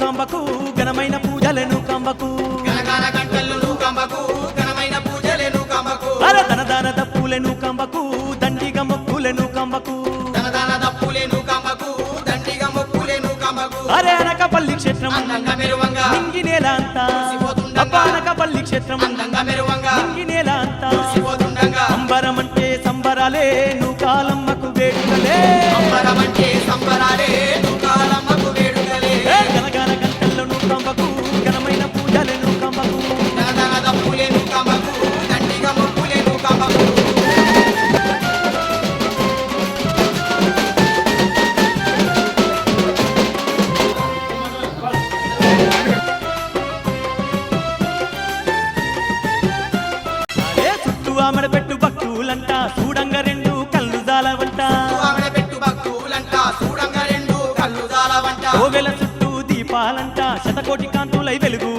కంబకు ఘనమైన పూజలను కంబకు. ఘనమైన పూజలేను కంబకు. అర దాన దప్పులను కంబకు దండిగా మొక్కులను కంబకు. ధనదాన దప్పులేను కంబకు దండిగా మొక్కులేను కంబకు. అరే అనకపల్లి క్షేత్రం అందంగా మెరువంగా. నింగి నేల అంతా. అబ్బా అనకపల్లి క్షేత్రం అందంగా మెరువంగా. నింగి నేల అంతా. మురిసిపోతుండగా అంబరం అంటే సంబరాలే నువ్వు కాలమ్మకు వేడుకలే. అంబరమంటే ఆమెడ పెట్టు భక్తులంట చూడంగా రెండు కళ్ళు జాలవంట. ఆవిడ పెట్టు భక్తులంట చూడంగా రెండు కళ్ళు జాలవంట. చుట్టూ దీపాలంట శతకోటి కాంతులై కోవెల